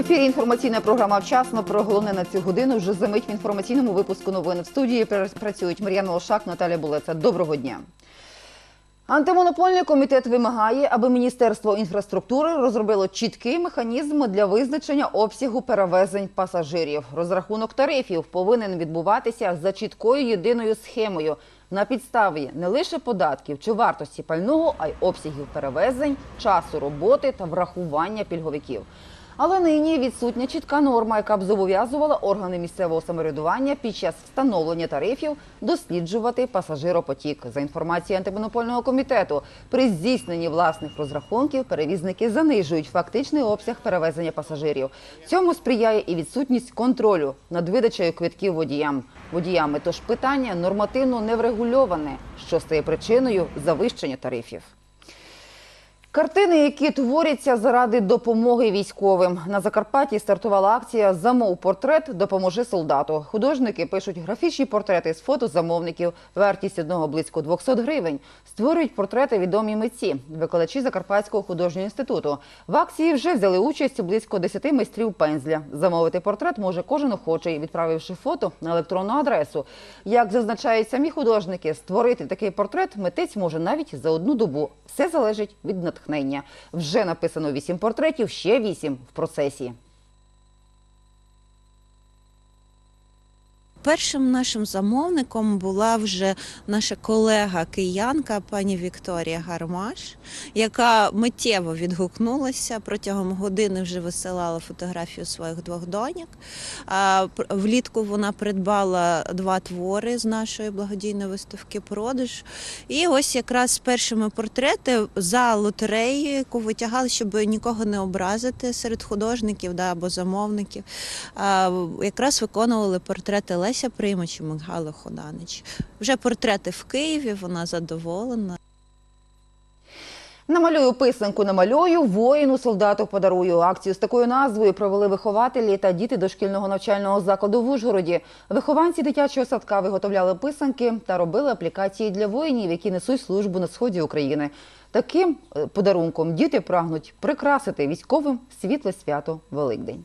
Ефірі інформаційна програма вчасно про головне на цю годину. Вже за мить в інформаційному випуску новин в студії пра- працюють Мар'яна Лошак, Наталя Булеца. Доброго дня. Антимонопольний комітет вимагає, аби Міністерство інфраструктури розробило чіткий механізм для визначення обсягу перевезень пасажирів. Розрахунок тарифів повинен відбуватися за чіткою єдиною схемою на підставі не лише податків чи вартості пального, а й обсягів перевезень, часу роботи та врахування пільговиків. Але нині відсутня чітка норма, яка б зобов'язувала органи місцевого самоврядування під час встановлення тарифів досліджувати пасажиропотік. За інформацією антимонопольного комітету, при здійсненні власних розрахунків перевізники занижують фактичний обсяг перевезення пасажирів. Цьому сприяє і відсутність контролю над видачею квитків водіям. Водіями тож питання нормативно не врегульоване, що стає причиною завищення тарифів. Картини, які творяться заради допомоги військовим. На Закарпатті стартувала акція Замов портрет, допоможи солдату. Художники пишуть графічні портрети з фото замовників. Вартість одного близько 200 гривень. Створюють портрети відомі митці, викладачі Закарпатського художнього інституту. В акції вже взяли участь близько 10 майстрів пензля. Замовити портрет може кожен охочий, відправивши фото на електронну адресу. Як зазначають самі художники, створити такий портрет митець може навіть за одну добу. Все залежить від натхнення. Вже написано вісім портретів, ще вісім в процесі. Першим нашим замовником була вже наша колега киянка пані Вікторія Гармаш, яка миттєво відгукнулася протягом години вже висилала фотографію своїх двох доньок. Влітку вона придбала два твори з нашої благодійної виставки продаж. І ось якраз першими портрети за лотереєю, яку витягали, щоб нікого не образити серед художників да, або замовників. Якраз виконували портрети Леся Приймача, Михайло Ходанич. Вже портрети в Києві, вона задоволена. Намалюю писанку, намалюю, воїну, солдату подарую. Акцію з такою назвою провели вихователі та діти дошкільного навчального закладу в Ужгороді. Вихованці дитячого садка виготовляли писанки та робили аплікації для воїнів, які несуть службу на сході України. Таким е, подарунком діти прагнуть прикрасити військовим світле свято Великдень.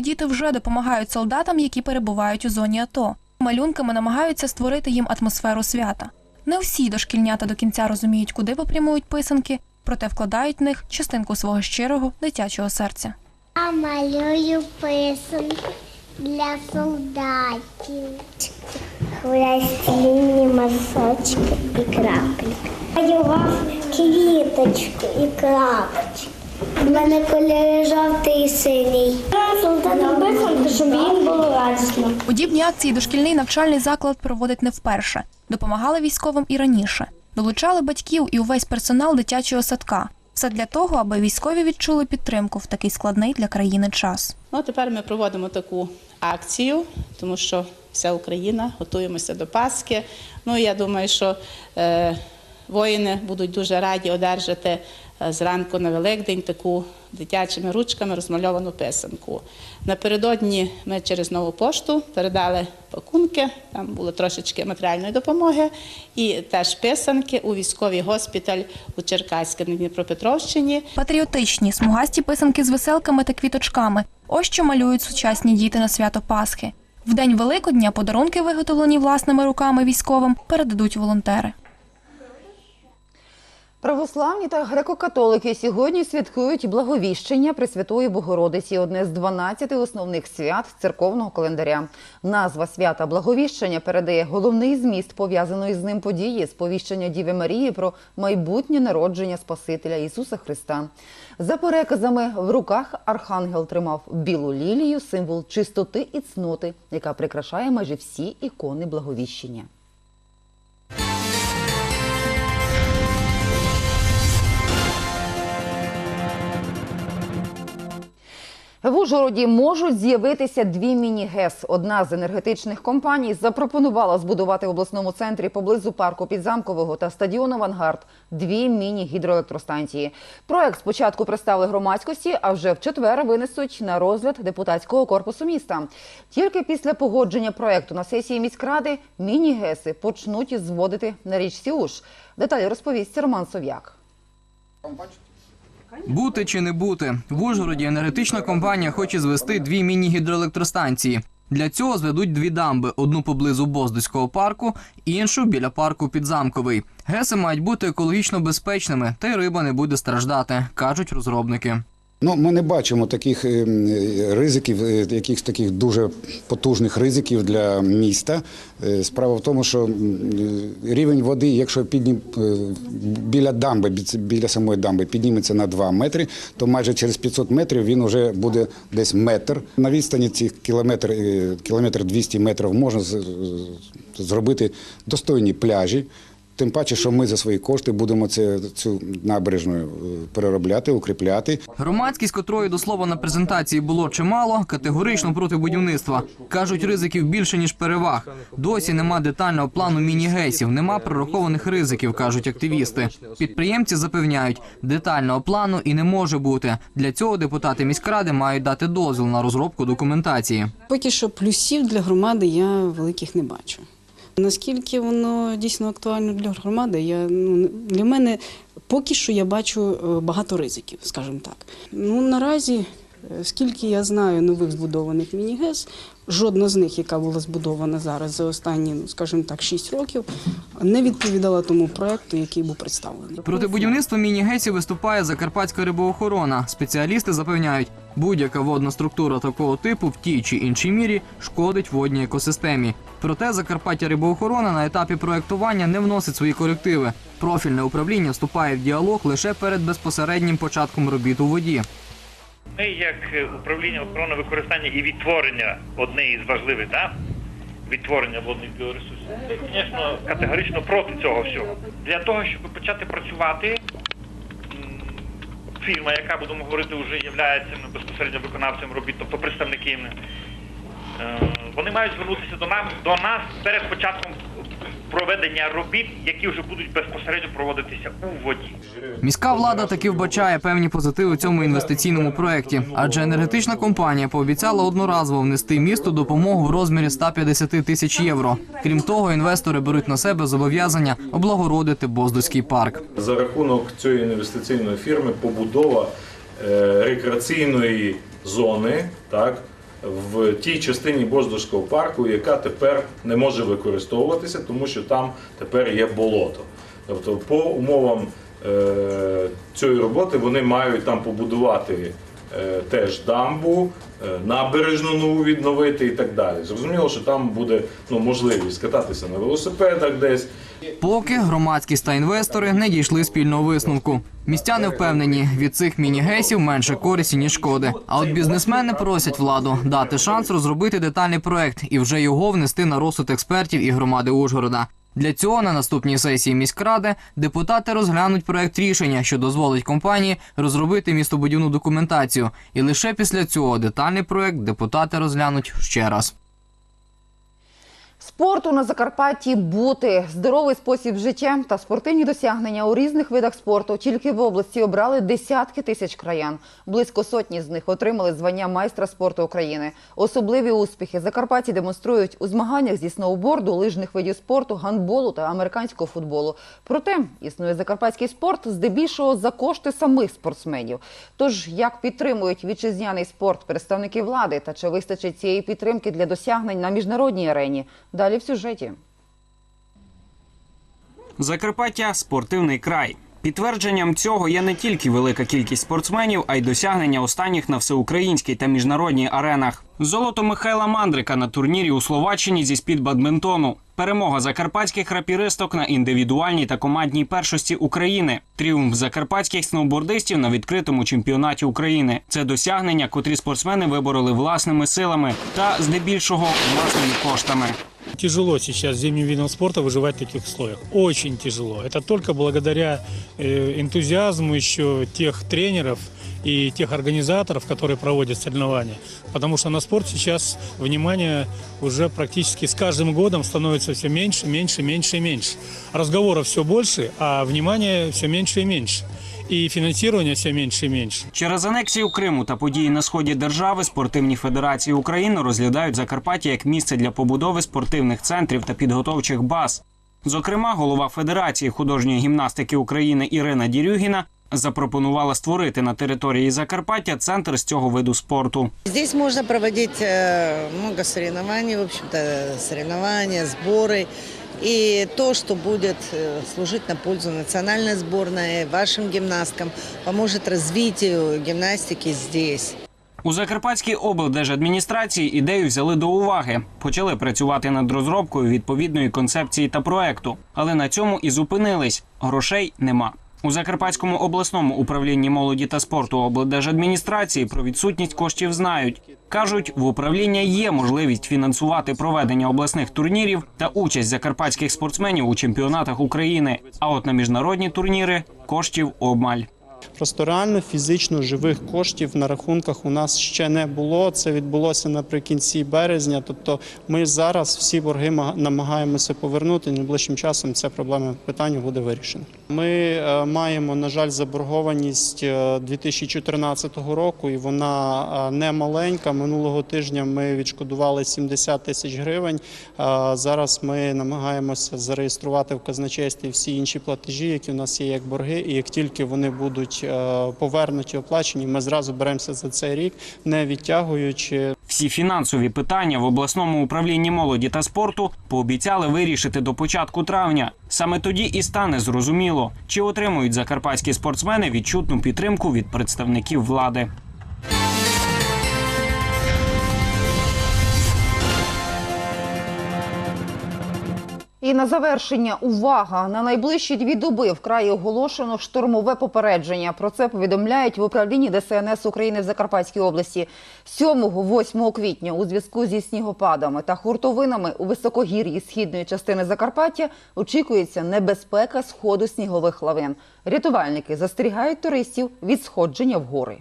Діти вже допомагають солдатам, які перебувають у зоні АТО. Малюнками намагаються створити їм атмосферу свята. Не всі дошкільнята до кінця розуміють, куди попрямують писанки, проте вкладають в них частинку свого щирого дитячого серця. Я малюю писанки для солдатів. Хрестільні мазочки і крапельки. Малював квіточку і крапочку. У мене кольори жовтий і синій. Щоб їм було радісно. Подібні акції дошкільний навчальний заклад проводить не вперше. Допомагали військовим і раніше. Долучали батьків і увесь персонал дитячого садка. Все для того, аби військові відчули підтримку в такий складний для країни час. Ну, а тепер ми проводимо таку акцію, тому що вся Україна готуємося до Пасхи. Ну, я думаю, що е, воїни будуть дуже раді одержати зранку на Великдень таку дитячими ручками розмальовану писанку. Напередодні ми через нову пошту передали пакунки, там було трошечки матеріальної допомоги, і теж писанки у військовий госпіталь у Черкаській на Дніпропетровщині. Патріотичні смугасті писанки з веселками та квіточками. Ось що малюють сучасні діти на свято Пасхи. В день Великодня подарунки, виготовлені власними руками військовим, передадуть волонтери. Православні та греко-католики сьогодні святкують благовіщення Пресвятої Богородиці, одне з 12 основних свят церковного календаря. Назва свята Благовіщення передає головний зміст пов'язаної з ним події сповіщення Діви Марії про майбутнє народження Спасителя Ісуса Христа. За переказами, в руках архангел тримав білу лілію, символ чистоти і цноти, яка прикрашає майже всі ікони благовіщення. В Ужгороді можуть з'явитися дві міні-ГЕС. Одна з енергетичних компаній запропонувала збудувати в обласному центрі поблизу парку Підзамкового та стадіону «Авангард» дві міні-гідроелектростанції. Проект спочатку представили громадськості, а вже в четвер винесуть на розгляд депутатського корпусу міста. Тільки після погодження проекту на сесії міськради міні-ГЕСи почнуть зводити на річці Уж. Деталі розповість Роман Сов'як. Бути чи не бути в Ужгороді енергетична компанія хоче звести дві міні-гідроелектростанції. Для цього зведуть дві дамби: одну поблизу Боздоського парку, іншу біля парку Підзамковий. ГЕСи мають бути екологічно безпечними, та й риба не буде страждати, кажуть розробники. Ну, ми не бачимо таких е, е, ризиків, е, якихось таких дуже потужних ризиків для міста. Справа в тому, що рівень води, якщо піднім біля дамби, біля самої дамби підніметься на 2 метри, то майже через 500 метрів він вже буде десь метр. На відстані цих кілометр, кілометр 200 метрів можна зробити достойні пляжі. Тим паче, що ми за свої кошти будемо це, цю набережну е, переробляти, укріпляти. Громадськість, котрої до слова на презентації було чимало, категорично проти будівництва. кажуть, ризиків більше ніж переваг. Досі нема детального плану міні-гейсів, нема прорахованих ризиків, кажуть активісти. Підприємці запевняють, детального плану і не може бути. Для цього депутати міськради мають дати дозвіл на розробку документації. Поки що плюсів для громади я великих не бачу. Наскільки воно дійсно актуально для громади, я ну для мене поки що я бачу е, багато ризиків, скажімо так. Ну наразі, е, скільки я знаю нових збудованих міні-ГЕС, жодна з них, яка була збудована зараз за останні, ну скажімо так, 6 років, не відповідала тому проекту, який був представлений. Проти будівництва міні-гейсів виступає Закарпатська рибоохорона. Спеціалісти запевняють, будь-яка водна структура такого типу в тій чи іншій мірі шкодить водній екосистемі. Проте Закарпаття рибоохорона на етапі проектування не вносить свої корективи. Профільне управління вступає в діалог лише перед безпосереднім початком робіт у воді. Ми, як е, управління охорони використання і відтворення одне із важливих да, відтворення водних біоресурсів, ми, звісно, категорично проти цього всього. Для того, щоб почати працювати, фірма, яка будемо говорити, вже є безпосередньо виконавцем робіт, тобто представники. е, Вони мають звернутися до нас до нас перед початком проведення робіт, які вже будуть безпосередньо проводитися у воді. Міська влада таки вбачає певні позитиви у цьому інвестиційному проєкті, адже енергетична компанія пообіцяла одноразово внести місту допомогу в розмірі 150 тисяч євро. Крім того, інвестори беруть на себе зобов'язання облагородити Боздоський парк. За рахунок цієї інвестиційної фірми побудова е, рекреаційної зони, так, в тій частині Боздорського парку, яка тепер не може використовуватися, тому що там тепер є болото. Тобто, по умовам е, цієї роботи вони мають там побудувати теж дамбу, е, набережну нову відновити і так далі. Зрозуміло, що там буде ну, можливість кататися на велосипедах десь. Поки громадськість та інвестори не дійшли спільного висновку. Містяни впевнені, від цих міні-гейсів менше користі, ніж шкоди. А от бізнесмени просять владу дати шанс розробити детальний проект і вже його внести на розсуд експертів і громади Ужгорода. Для цього на наступній сесії міськради депутати розглянуть проект рішення, що дозволить компанії розробити містобудівну документацію. І лише після цього детальний проект депутати розглянуть ще раз. Спорту на Закарпатті бути здоровий спосіб життя та спортивні досягнення у різних видах спорту тільки в області обрали десятки тисяч краян. Близько сотні з них отримали звання майстра спорту України. Особливі успіхи Закарпатті демонструють у змаганнях зі сноуборду, лижних видів спорту, гандболу та американського футболу. Проте існує закарпатський спорт здебільшого за кошти самих спортсменів. Тож як підтримують вітчизняний спорт представники влади та чи вистачить цієї підтримки для досягнень на міжнародній арені? Далі в сюжеті. Закарпаття спортивний край. Підтвердженням цього є не тільки велика кількість спортсменів, а й досягнення останніх на всеукраїнській та міжнародній аренах. Золото Михайла Мандрика на турнірі у Словаччині зі спідбадминтону. Перемога закарпатських рапіристок на індивідуальній та командній першості України. Тріумф закарпатських сноубордистів на відкритому чемпіонаті України. Це досягнення, котрі спортсмени вибороли власними силами та здебільшого власними коштами. Тяжело сейчас зимним видом спорта выживать в таких условиях. Очень тяжело. Это только благодаря э, энтузиазму еще тех тренеров и тех организаторов, которые проводят соревнования. Потому что на спорт сейчас внимание уже практически с каждым годом становится все меньше, меньше, меньше и меньше. Разговоров все больше, а внимания все меньше и меньше. И финансирование все меньше и меньше. Через анексію Криму та події на сході держави спортивні федерації України розглядають Закарпаття як місце для побудови спортивних центрів та підготовчих баз. Зокрема, голова Федерації художньої гімнастики України Ірина Дірюгіна запропонувала створити на території Закарпаття центр з цього виду спорту. Здесь можно проводить э, много соревнований, в общем-то, соревнования, сборы. И то, что будет э, служить на пользу национальной сборной, вашим гимнасткам, поможет развитию гимнастики здесь. У Закарпатській облдержадміністрації ідею взяли до уваги. Почали працювати над розробкою відповідної концепції та проекту. Але на цьому і зупинились. Грошей нема. У Закарпатському обласному управлінні молоді та спорту облдержадміністрації про відсутність коштів знають. Кажуть, в управління є можливість фінансувати проведення обласних турнірів та участь закарпатських спортсменів у чемпіонатах України. А от на міжнародні турніри коштів обмаль. Просто реально фізично живих коштів на рахунках у нас ще не було. Це відбулося наприкінці березня. Тобто ми зараз всі борги намагаємося повернути. Найближчим часом ця проблема питання буде вирішена. Ми е, маємо, на жаль, заборгованість е, 2014 року, і вона е, не маленька. Минулого тижня ми відшкодували 70 тисяч гривень. Е, Зараз ми намагаємося зареєструвати в казначействі всі інші платежі, які у нас є як борги, і як тільки вони будуть е, повернуті, оплачені, ми зразу беремося за цей рік, не відтягуючи. Всі фінансові питання в обласному управлінні молоді та спорту пообіцяли вирішити до початку травня. Саме тоді і стане зрозуміло, чи отримують закарпатські спортсмени відчутну підтримку від представників влади. І на завершення увага на найближчі дві доби в краї оголошено штурмове попередження. Про це повідомляють в управлінні ДСНС України в Закарпатській області 7-8 квітня у зв'язку зі снігопадами та хуртовинами у високогір'ї східної частини Закарпаття очікується небезпека сходу снігових лавин. Рятувальники застерігають туристів від сходження в гори.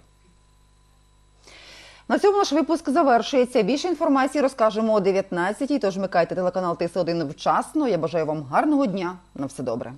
На цьому наш випуск завершується. Більше інформації розкажемо о 19-й, тож микайте телеканал ТС1 вчасно. Я бажаю вам гарного дня. На все добре.